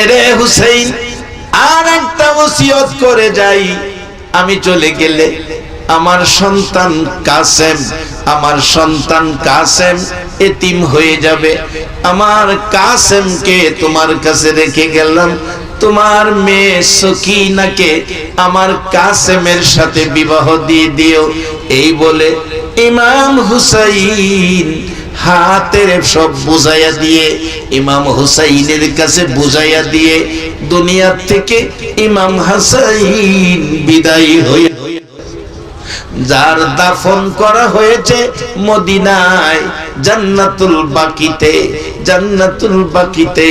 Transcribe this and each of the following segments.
এরে হুসেইন, আর একটা ওসিয়ত করে যাই। আমি চলে গেলে আমার সন্তান কাসেম, আমার সন্তান কাসেম এতিম হয়ে যাবে। আমার কাসেমকে তোমার কাছে রেখে গেলাম। তোমার মেয়ে সকিনাকে আমার কাসেমের সাথে বিবাহ দিয়ে দিও। এই বলে ইমাম হুসাইন হাতের সব বুঝাইয়া দিয়ে, ইমাম হুসাইনের কাছে বুঝাইয়া দিয়ে, দুনিয়ার থেকে ইমাম হাসাইন বিদায় হয়ে যার দাফন করা হয়েছে মদিনায় জান্নাতুল বাকিতে জান্নাতুল বাকিতে,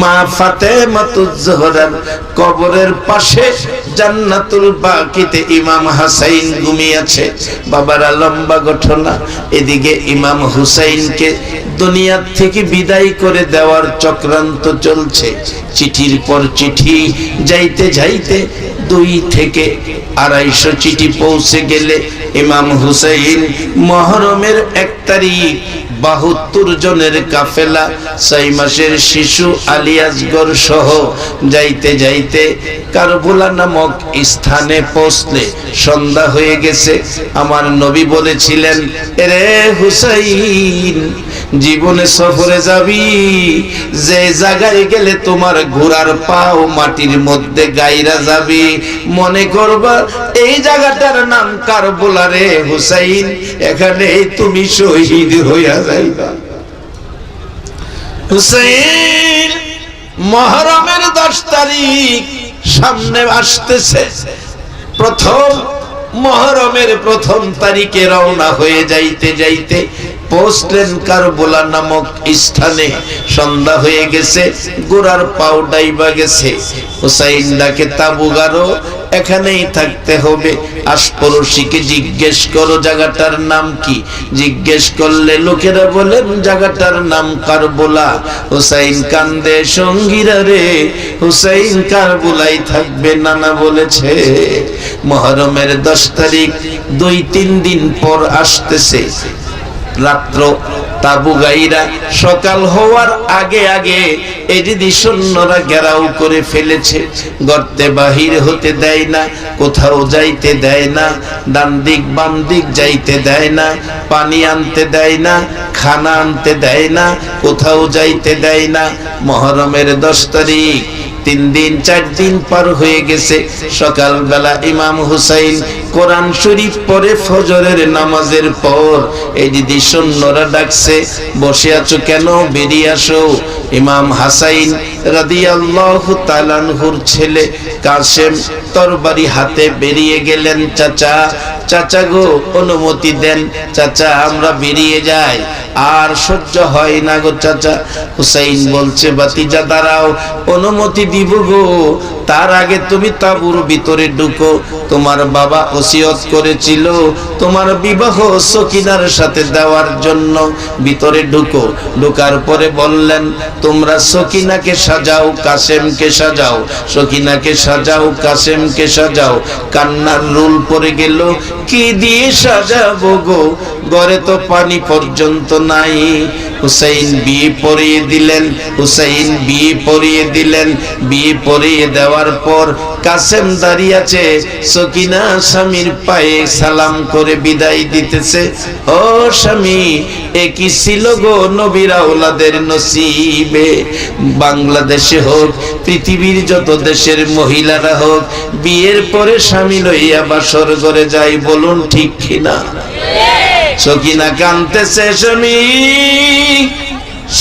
মা ফাতেমাতুজ জোহরার কবরের পাশে জান্নাতুল বাকিতে ইমাম হাসাইন ঘুমিয়েছে। বাবারা, লম্বা ঘটনা। এদিকে ইমাম হুসাইনকে দুনিয়ার থেকে বিদায় করে দেওয়ার চক্রান্ত চলছে। চিঠির পর চিঠি, যাইতে যাইতে দুই থেকে আড়াইশো চিঠি পৌঁছে গেলে ইমাম হুসাইন মহরমের এক তারিখ বাহাত্তর জনের কাফেলা, ছয় মাসের শিশু আলিয়াজগর সহ যাইতে যাইতে কারবুলা নামক স্থানে পৌঁছলে। সন্ধ্যা হয়ে গেছে। আমার নবী বলেছিলেন, এরে হুসাইন জীবনে সফরে যাবি, যে জায়গায় গেলে তোমার ঘোড়ার পাও মাটির মধ্যে গাইরা যাবি। মনে করবা, এই জায়গাটার নাম কারবুলা রে হুসাইন, এখানে তুমি শহীদ হইয়া যাইবা। হুসাইন, মহরমের দশ তারিখ সামনে আসতেছে। প্রথম মহরমের প্রথম তারিখে রওনা হয়ে যাইতে যাইতে পৌঁছলেন কারবোলা নামক স্থানে সন্ধ্যা হয়ে গেছে গোড়ার গেছে। হুসাইন ডাকে এখানেই থাকতে হবে। আশপড়শিকে জিজ্ঞেস করো, জায়গাটার নাম কি? জিজ্ঞেস করলে লোকেরা বলেন, জায়গাটার নাম কারবোলা। হুসাইন কান্দে, সঙ্গীরা রে, হুসাইন কারবোলাই থাকবে। নানা বলেছে, মহরমের দশ তারিখ, দুই তিন দিন পর আসতেছে। রাত্র তাবু গাইরা সকাল হওয়ার আগে আগে এদিদি সৈন্যরা ঘেরাও করে ফেলেছে। গর্তে বাহির হতে দেয় না, কোথাও যাইতে দেয় না ডান দিক বাম দিক যাইতে দেয় না, পানি আনতে দেয় না, খানা আনতে দেয় না, কোথাও যাইতে দেয় না। মহরমের দশ তারিখ তিন দিন, চার দিন পার হয়ে গেছে। সকালবেলা ইমাম হুসাইন কোরআন শরীফ পরে ফজরের নামাজের পর এই দিদি সৈন্যরা ডাকছে, বসে আছো কেন? বেরিয়ে আসো। ইমাম হাসাইন রাদিয়াল্লাহু তাআলাহুর ছেলে কাসেম তরবারি হাতে বেরিয়ে গেলেন, চাচা চাচা গো, অনুমতি দেন। চাচা, আমরা বেরিয়ে যাই। আর সহ্য হয় না গো চাচা। হুসাইন বলছে বাতিজা দাঁড়াও, অনুমতি দিব গো। তার আগে তুমি তাবুর ভিতরে ঢুকো। তোমার বাবা ওসিয়ত করেছিল তোমার বিবাহ সকিনার সাথে দেওয়ার জন্য ভিতরে ঢুকো। ঢুকার পরে বললেন, তোমরা সকিনাকে সাজাও, কাসেমকে সাজাও। সকিনাকে সাজাও, কাসেমকে সাজাও। কান্নার রুল পড়ে গেল, কি দিয়ে সাজাবো গো? ঘরে তো পানি পর্যন্ত নাই। হুসাইন বিয়ে পরিয়ে দিলেন। হুসাইন বিয়ে পরিয়ে দিলেন। বিয়ে পরিয়ে দেওয়ার পর কাসেম দাঁড়িয়ে আছে। সকিনা স্বামীর পায়ে সালাম করে বিদায় দিতেছে। ও স্বামী, এ কি ছিল গো নবীর আওলাদের নসিবে? বাংলাদেশে হোক, পৃথিবীর যত দেশের মহিলারা হোক, বিয়ের পরে স্বামী লইয়া বাসর ঘরে যাই বলুন ঠিক কিনা? সকিনা কানতেছে স্বামী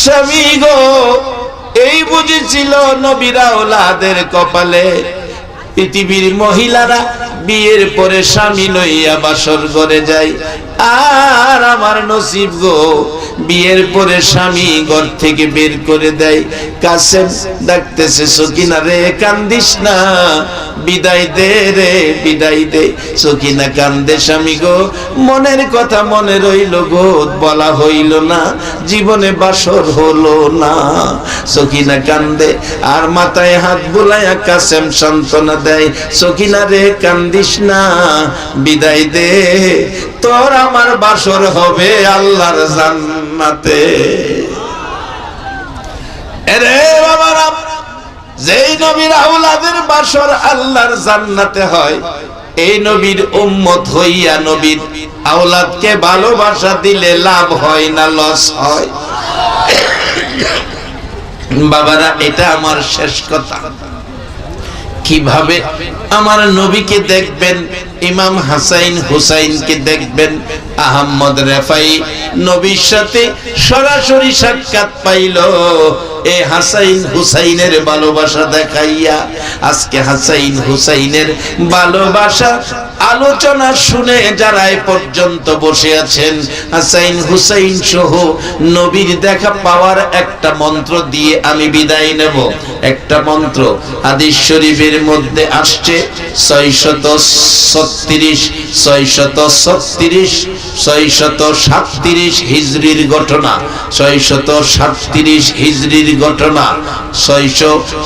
স্বামী গো, এই বুঝেছিল নবীরা ওলাদের কপালে। পৃথিবীর মহিলারা বিয়ের পরে স্বামী লইয়া বাসর করে যায়। আর আমার নসিব গো, বিয়ের পরে স্বামী ঘর থেকে বের করে দেয়। কাসেম ডাকতেছে, সকিনা রে, কান্দিস না, বিদায় দে রে, বিদায় দে। সকিনা কান্দে, স্বামী গো, মনের কথা মনে রইল গো, বলা হইল না, জীবনে বাসর হলো না। সকিনা কান্দে, আর মাথায় হাত বুলাইয়া কাসেম সান্ত্বনা দেয়, সকিনা রে, কান্দিস না, বিদায় দে। তোর আমার বাসর হবে আল্লাহর জান্নাতে। এরে বাবারা যে নবীর আওলাদের বাসর আল্লাহর জান্নাতে হয়, এই নবীর উম্মত হইয়া নবীর আওলাদকে ভালোবাসা দিলে লাভ হয় না, লস হয়। বাবারা, এটা আমার শেষ কথা। কীভাবে আমার নবীকে দেখবেন, ইমাম হাসাইন হুসাইনকে দেখবেন, আহম্মদ রেফাই নবীর সাথে সরাসরি সাক্ষাৎ পাইল, এ হাসাইন হুসাইনের ভালোবাসা দেখাইয়া, আজকে হাসাইন হুসাইনের ভালোবাসা আলোচনা শুনে যারা এ পর্যন্ত বসে আছেন, হাসাইন হুসাইন সহ নবীর দেখা পাওয়ার একটা মন্ত্র দিয়ে আমি বিদায় নেব। একটা মন্ত্র হাদিস শরীফের মধ্যে আসছে ছয়শত ছত্রিশ ছয়শত ছত্রিশ, ছয়শত সাতত্রিশ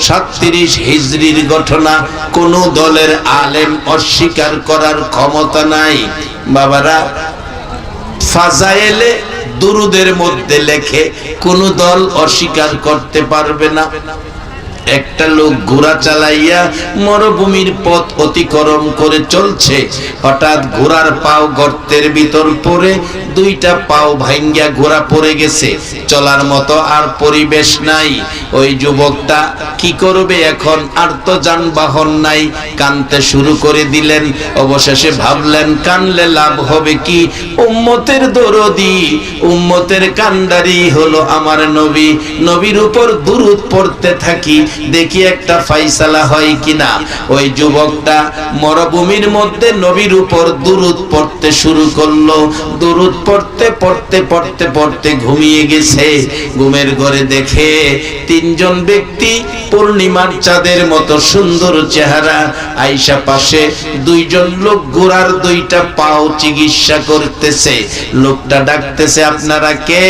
সাতত্রিশ হিজরির ঘটনা দলের আলেম অস্বীকার করার ক্ষমতা নাই। বাবারা ফাজাইলে দুরুদের মধ্যে লেখে, কোন দল অস্বীকার করতে পারবে না। একটা লোক ঘোড়া চালাইয়া মরুভূমির পথ অতিক্রম করে চলছে। হঠাৎ ঘোড়ার পাও গর্তের ভিতর পড়ে, দুইটা পাও ভাঙ্গিয়া ঘোড়া পড়ে গেছে। চলার মতো আর পরিবেশ নাই। ওই যুবকটা কি করবে এখন? আর তো যানবাহন নাই। কানতে শুরু করে দিলেন। অবশেষে ভাবলেন, কানলে লাভ হবে কি? উম্মতের দরদি, উম্মতের কান্ডারি হলো আমার নবী। নবীর উপর দুরুদ পড়তে থাকি। দেখি একটা ফাইসালা হয় কিনা। ওই যুবকটা মরুভূমির মধ্যে নবীর উপর দুরুদ পড়তে শুরু করল। দুরুদ পড়তে পড়তে পড়তে পড়তে ঘুমিয়ে গেছে। ঘুমের ঘরে দেখে তিনজন ব্যক্তি পূর্ণিমার চাঁদের মতো সুন্দর চেহারা। আইসা পাশে দুইজন লোক গোড়ার দুইটা পাও চিকিৎসা করতেছে। লোকটা ডাকতেছে, আপনারা কে?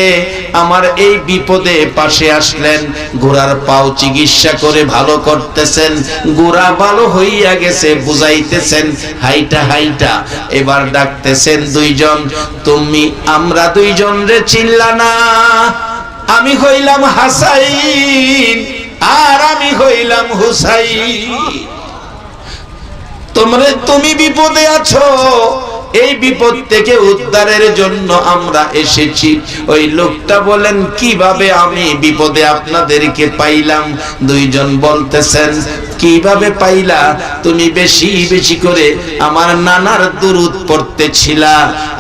আমার এই বিপদে পাশে আসলেন। ঘোড়ার পাও চিকিৎসা করে ভালো করতেছেন গোড়া ভালো হইয়া গেছে, বুঝাইতেছেন, হাইটা হাইটা, এবার ডাকতেছেন দুইজন, তুমি, আমরা দুইজন রে চিল্লা না, আমি হইলাম হাসাইন, আর আমি হইলাম হুসাইন। তোমরা, তুমি বিপদে আছো এই বিপদ থেকে উদ্ধারের জন্য আমরা এসেছি। ওই লোকটা বলেন, কীভাবে আমি বিপদে আপনাদেরকে পাইলাম? দুইজন বলতেছেন কীভাবে পাইলা? তুমি বেশি বেশি করে আমার নানার দুরুদ পড়তেছিলা,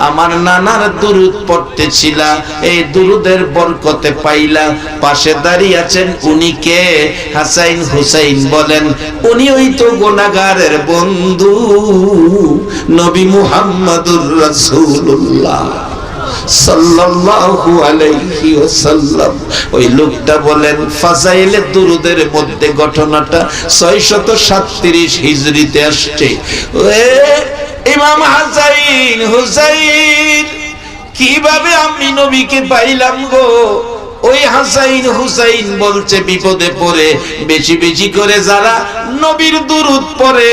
আমার নানার দুরুদ পড়তেছিলা, এই দুরুদের বরকতে পাইলা। পাশে দাঁড়িয়ে আছেন উনি কে? হাসাইন হুসাইন বলেন, উনি ওই তো গোনাগারের বন্ধু, নবী মুহাম্মদুর রাসূলুল্লাহ। সাল্লাল্লাহু আলাইহি ওয়াসাল্লাম। ওই লোকটা বলেন, ফাজাইলে দুরুদের মধ্যে ঘটনাটা 637 হিজরিতে আসছে। এ ইমাম হাসাইন, হুসাইন, কীভাবে আমি নবীকে পাইলাম গো? ওই হাসাইন, হুসাইন বলছে, বিপদে পড়ে, বেশি বেশি করে যারা নবীর দুরুদ পড়ে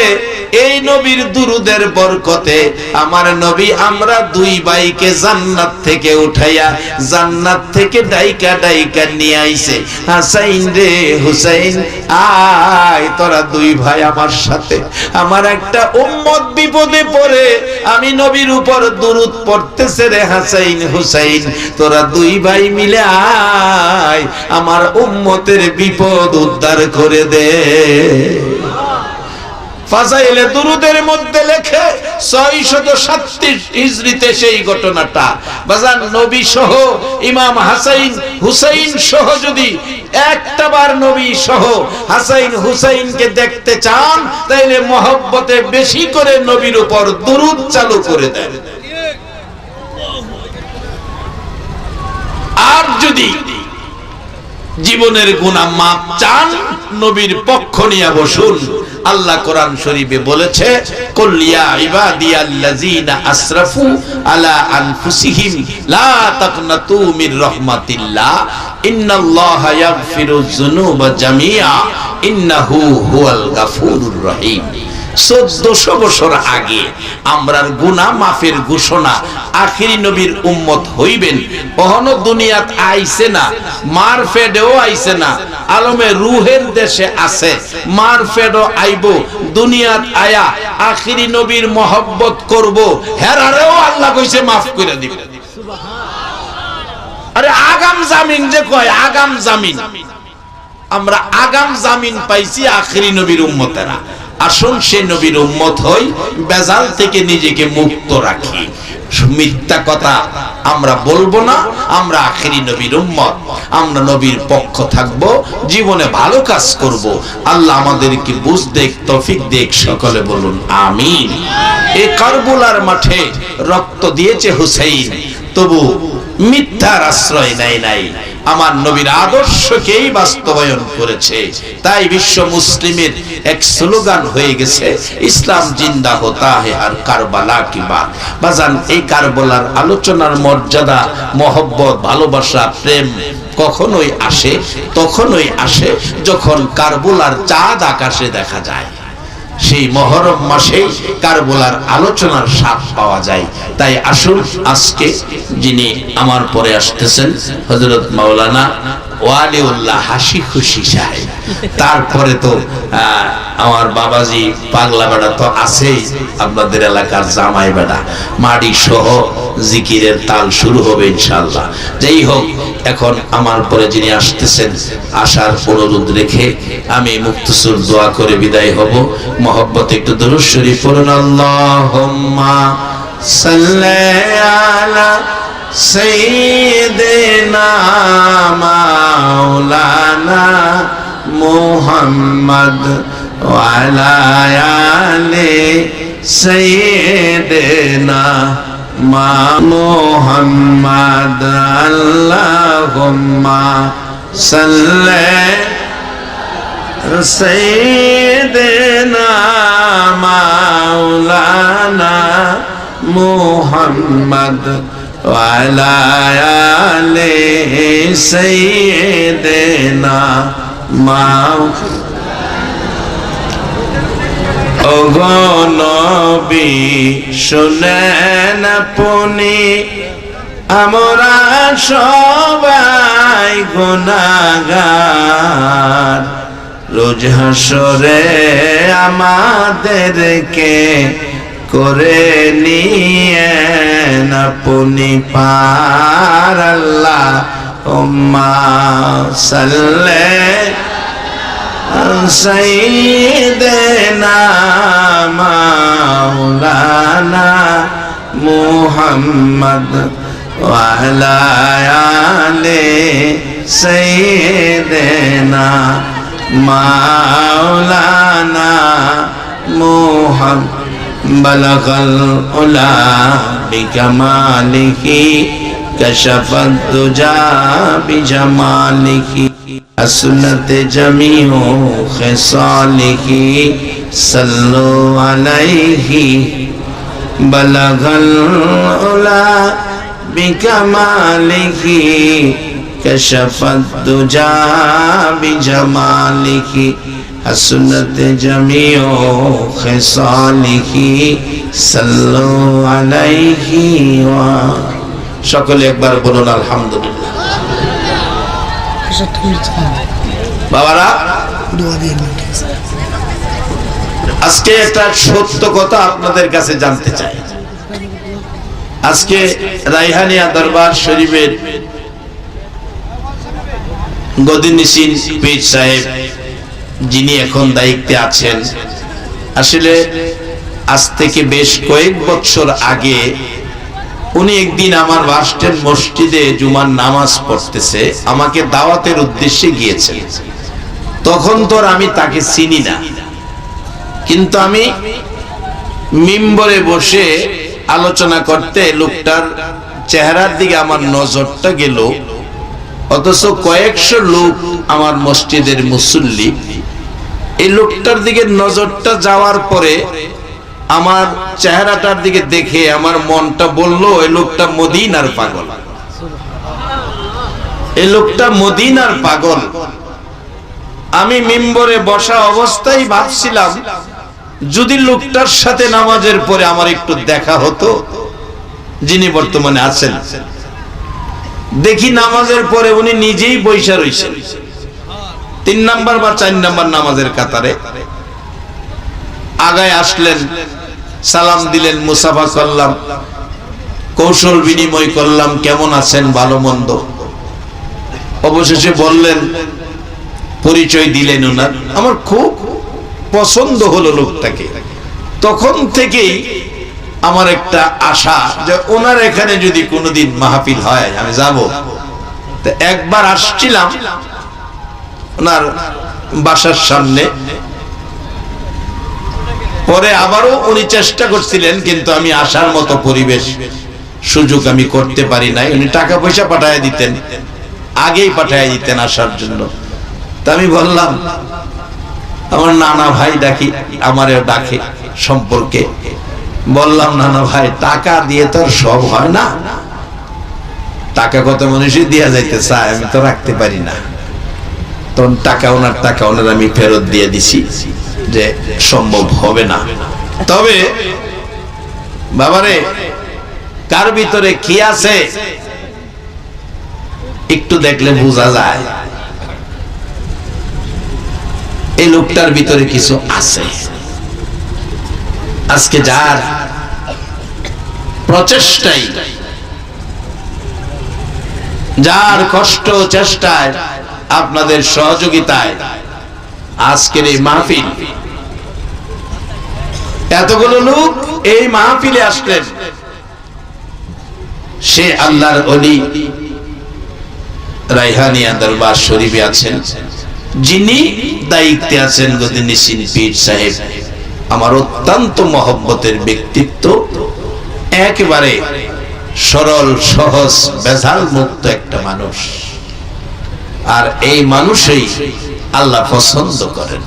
এই নবীর দুরুদের বরকতে আমার নবী আমরা দুই ভাইকে জান্নাত থেকে উঠাইয়া জান্নাত থেকে ডাইকা ডাইকা নিয়ে আইছে। হাসাইন রে হুসাইন, আয় তোরা দুই ভাই আমার সাথে। আমার একটা উম্মত বিপদে পড়ে, আমি নবীর উপর দুরুদ পড়তেছে রে হাসাইন হুসাইন। তোরা দুই ভাই মিলে আয় আমার উম্মতের বিপদ উদ্ধার করে দে। ফাজাইলে দুরুদের মধ্যে লেখে ছয়শত সাতত্রিশ হিজরিতে সেই ঘটনাটা। বাজান নবী সহ ইমাম হাসাইন, হুসাইন সহ যদি একটা বার নবী সহ হাসাইন হুসাইনকে দেখতে চান, তাইলে মহব্বতে বেশি করে নবীর উপর দুরুদ চালু করে দেন। আর যদি জীবনের গুণা মাপ চান, নবীর পক্ষ নিয়ে বসুন। আল্লাহ কোরআন শরীফে বলেছে কুলিয়া ইবাদিয়াল্লাযিনা আসরাফু আলা আনফুসিহিম, লা তাকনাতু মির রাহমাতিল্লাহ, ইন্নাল্লাহা ইয়াগফিরুয যুনুবা জামিআ, ইন্নাহু হুয়াল গাফুরুর রহিম। চোদ্দশো বছর আগে আমরার গুনা মাফের ঘোষণা আখিরি নবীর উম্মত হইবেন। কখনো দুনিয়াত আইছে না, মার ফেডেও আইছে না, আলমে রুহের দেশে আছে, মার ফেডও আইব, দুনিয়াত আয়া আখিরি নবীর মহব্বত করব, হেরারেও আল্লাহ কইছে মাফ করে দিবে। আরে আগাম জামিন যে কয়, আগাম জামিন। আমরা আগাম জামিন পাইছি আখরি নবীর উম্মতেরা। আসুন সে নবীর উম্মত হই, বেজাল থেকে নিজেকে মুক্ত রাখি। মিথ্যা কথা আমরা বলব না, আমরা আখেরি নবীর উম্মত। আমরা নবীর পক্ষ থাকব, জীবনে ভালো কাজ করব। আল্লাহ আমাদেরকে বুঝ দেখ, তফিক দেখ, সকলে বলুন, আমিন। এই কারবুলার মাঠে রক্ত দিয়েছে হুসাইন, তবু মিথ্যার আশ্রয় নেয় নাই। আমার নবীর আদর্শকেই বাস্তবায়ন করেছে। তাই বিশ্ব মুসলিমের এক স্লোগান হয়ে গেছে, ইসলাম জিন্দা হতা হে আর কারবালা কি বাত। বাজান, এই কারবালার আলোচনার মর্যাদা, মহব্বত, ভালোবাসা, প্রেম কখনোই আসে, তখনই আসে যখন কারবুলার চাঁদ আকাশে দেখা যায়। সেই মহরম মাসে কারবলার আলোচনার স্বাদ পাওয়া যায়। তাই আসুন আজকে যিনি আমার পরে আসতেছেন হজরত মাওলানা ওয়ালিউল্লাহ, হাসি খুশি সাহেব। তারপরে তো আমার বাবাজি, পাগলা বেড়া তো আছেই আপনাদের এলাকার জামাই বেড়া মাড়ি সহ জিকিরের তাল শুরু হবে ইনশাল্লাহ যেই হোক, এখন আমার পরে যিনি আসতেছেন, আসার অনুরোধ রেখে আমি মুক্তসুর দোয়া করে বিদায় হব। মহব্বত একটু দরুদ শরীফ পড়ুন। সাল্লি আলা সাইয়্যিদিনা মাওলানা মুহাম্মদ ওয়া আলা আলি সাইয়্যিদিনা মা মুহাম্মদ আল্লাহুম্মা সাল্লি سيدنا مولانا محمد وعلى آل سيدنا অগনবী শুনেন আপনি আমরা সবাই গুনাগার রোজ হাসরে আমাদেরকে করে নিয়েন আপনি পার আল্লাহ উম্মা সাল্লে সাইদেনা মাওলানা মুহাম্মদ ওয়ালা আলে সাইদেনা মাওলানা মুহাম্মদ بلغ العلا بكماله كشف الدجى بجماله حسنت جميع خصاله صلوا عليه بلغ العلا بكماله كشف الدجى بجماله حسنت جميع خصاله صلوا عليه و সকলে একবার বলুন আলহামদুলিল্লাহ বাবারা আজকে একটা সত্য কথা আপনাদের কাছে জানতে চাই আজকে রাইহানিয়া দরবার শরীফের গদিনিসিন পীর সাহেব যিনি এখন দায়িত্বে আছেন। আসলে আজ থেকে বেশ কয়েক বছর আগে উনি একদিন আমার বাসস্ট্যান্ড মসজিদে জুমার নামাজ পড়তেছে, আমাকে দাওয়াতের উদ্দেশ্যে গিয়েছেন। তখন তোর আমি তাকে চিনি না। কিন্তু আমি মিম্বরে বসে আলোচনা করতে লোকটার চেহারার দিকে আমার নজরটা গেল। অথচ কয়েকশো লোক আমার মসজিদের মুসল্লি। এই লোকটার দিকে নজরটা যাওয়ার পরে আমার চেহারাটার দিকে দেখে আমার মনটা বলল, এই লোকটা মদিনার পাগল। এই লোকটা মদিনার পাগল। আমি মিম্বরে বসা অবস্থায় ভাবছিলাম, যদি লোকটার সাথে নামাজের পরে আমার একটু দেখা হতো, যিনি বর্তমানে আছেন দেখি নামাজের পরে উনি নিজেই বৈশা রয়েছেন তিন নাম্বার বা চার নাম্বার নামাজের কাতারে আগায় আসলেন, সালাম দিলেন, মুসাফা করলাম, কৌশল বিনিময় করলাম, কেমন আছেন, ভালো মন্দ? অবশেষে বললেন, পরিচয় দিলেন ওনার আমার খুব পছন্দ হলো লোকটাকে। তখন থেকেই আমার একটা আশা যে ওনার এখানে যদি কোনোদিন মাহফিল হয়, আমি যাব। তো একবার আসছিলাম ওনার বাসার সামনে। পরে আবারও উনি চেষ্টা করছিলেন, কিন্তু আমি আসার মতো পরিবেশ, সুযোগ আমি করতে পারি নাই। উনি টাকা পয়সা পাঠায় দিতেন, আগেই পাঠায় দিতেন আসার জন্য। তা আমি বললাম, আমার নানা ভাই ডাকি আমারও ডাকে সম্পর্কে। বললাম নানা ভাই, টাকা দিয়ে তো আর সব হয় না। টাকা কত মানুষই দিয়া যাইতে চায়, আমি তো রাখতে পারি না। তখন টাকা ওনার টাকা ওনার আমি ফেরত দিয়ে দিছি যে সম্ভব হবে না। তবে, বাবারে, কার ভিতরে কি আছে, একটু দেখলে বোঝা যায়। এই লোকটার ভিতরে কিছু আছে। আজকে যার প্রচেষ্টাই, যার কষ্ট চেষ্টায় আপনাদের সহযোগিতায় আজকের এই মাহফিল। এতগুলো লোক এই মাহফিলে আসলেন। সে আল্লাহর অলি রাইহানিয়া দরবার শরীফে আছেন। যিনি দায়িত্বে আছেন গদিনিসিন পীর সাহেব। আমার অত্যন্ত মহব্বতের ব্যক্তিত্ব, একেবারে সরল, সহজ বেজাল মুক্ত একটা মানুষ। আর এই মানুষই আল্লাহ পছন্দ করেন।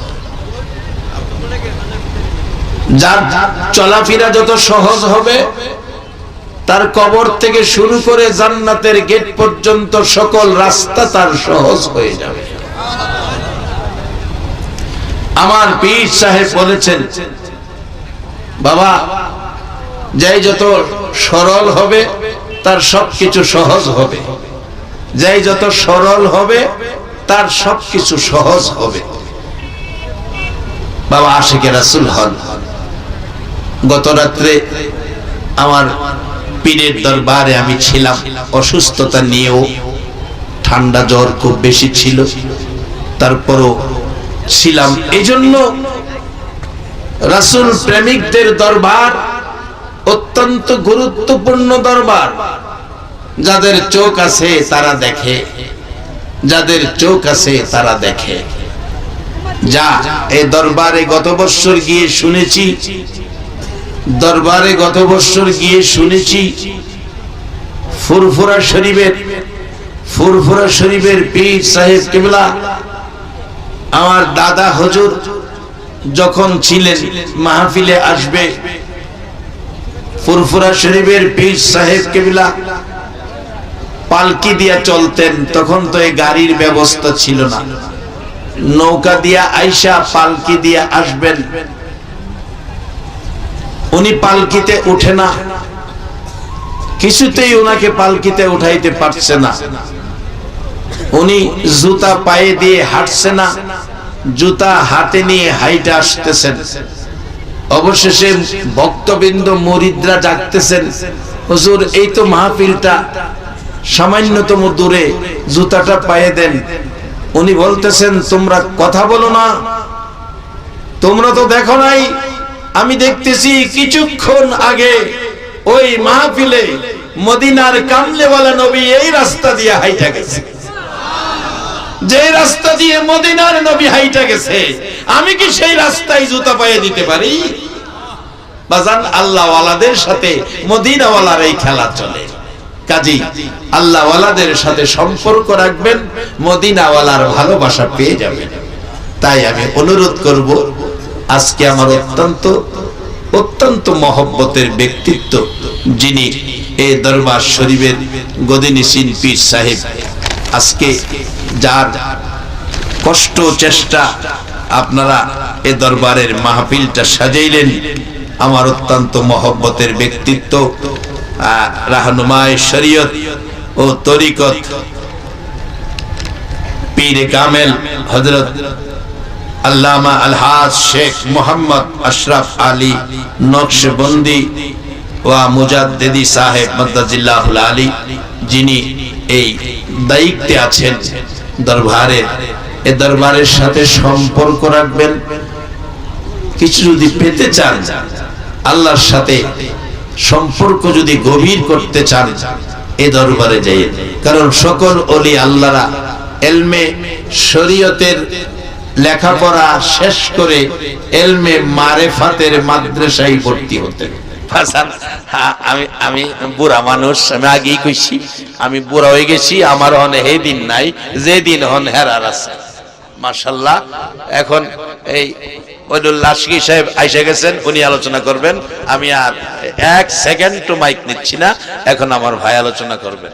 যার চলাফেরা যত সহজ হবে, তার কবর থেকে শুরু করে জান্নাতের গেট পর্যন্ত সকল রাস্তা তার সহজ হয়ে যাবে। আমার পীর সাহেব বলেছেন, বাবা, যাই যত সরল হবে, তার সবকিছু সহজ হবে। যাই যত সরল হবে, তার সবকিছু সহজ হবে। বাবা আশেকে রাসুল হন। গত রাত্রে আমার পীরের দরবারে আমি ছিলাম। অসুস্থতা নিয়েও ঠান্ডা জ্বর খুব বেশি ছিল। তারপরও ছিলাম। এই জন্য রাসুল প্রেমিকদের দরবার অত্যন্ত গুরুত্বপূর্ণ দরবার। যাদের চোখ আছে তারা দেখে, যাদের চোখ আছে তারা দেখে। যা এই দরবারে গত বছর গিয়ে শুনেছি, দরবারে গত বছর গিয়ে শুনেছি, ফুরফুরা শরীফের ফুরফুরা শরীফের পীর সাহেব কেবলা আমার দাদা হজুর যখন ছিলেন, মাহফিলে আসবে, ফুরফুরা শরীফের পীর সাহেব কেবলা পালকি দিয়া চলতেন, তখন তো এই গাড়ির ব্যবস্থা ছিল না। নৌকা দিয়া আইসা পালকি দিয়া আসবেন। উনি পালকিতে উঠে না। কিছুতেই ওনাকে পালকিতে উঠাইতে পারছে না। উনি জুতা পায়ে দিয়ে হাঁটছে না। জুতা হাতে নিয়ে হাইটে আসতেছেন। অবশেষে ভক্তবৃন্দ মরিদরা জাগতেছেন। হুজুর, এই তো মাহফিলটা। সামান্যতম দূরে জুতাটা পায়ে দেন। উনি বলতেছেন, তোমরা কথা বলো না। তোমরা তো দেখো নাই। আমি দেখতেছি কিছুক্ষণ আগে ওই মাহফিলে মদিনার কামলেওয়ালা নবী এই রাস্তা দিয়ে হাইটা গেছে। যে রাস্তা দিয়ে মদিনার নবী হাইটা গেছে, আমি কি সেই রাস্তায় জুতা পায়ে দিতে পারি? বাজান, আল্লাহওয়ালাদের সাথে মদিনাওয়ালার এই খেলা চলে। কাজী, আল্লাহওয়ালাদের সাথে সম্পর্ক রাখবেন, মদিনাওয়ালার ভালোবাসা পেয়ে যাবেন। তাই আমি অনুরোধ করব, আজকে আমার অত্যন্ত অত্যন্ত মহব্বতের ব্যক্তিত্ব যিনি এই দরবার শরীফের গদিনী সিন পীর সাহেব, আজকে যার কষ্ট চেষ্টা আপনারা এ দরবারের মাহফিলটা সাজাইলেন। আমার অত্যন্ত মহব্বতের ব্যক্তিত্ব রাহনুমায় শরীয়ত ও তরিকত পীরে কামেল হযরত আল্লামা আলহাজ শেখ মোহাম্মদ আশরাফ আলী নকশবন্দি ওয়া মুজাদ্দিদি সাহেব মদ্দাজিল্লাহুল আলী, যিনি এই দায়িত্বে আছেন। দরবারের এ দরবারের সাথে সম্পর্ক রাখবেন। কিছু যদি পেতে চান, আল্লাহর সাথে সম্পর্ক যদি গভীর করতে চান, এ দরবারে যাই কারণ সকল অলি আল্লাহরা এলমে শরীয়তের লেখাপড়া শেষ করে এলমে মারেফাতের মাদ্রাসায় ভর্তি হতে হ্যাঁ, আমি আমি বুড়া মানুষ আমি আগেই কইছি আমি বুড়া হয়ে গেছি আমার হন হে দিন নাই যে দিন হন হেরার আছে। মার্শাল্লাহ এখন এই ওইদুল্লাহ সাহেব আইসা গেছেন উনি আলোচনা করবেন আমি আর এক সেকেন্ড টু মাইক নিচ্ছি না এখন আমার ভাই আলোচনা করবেন।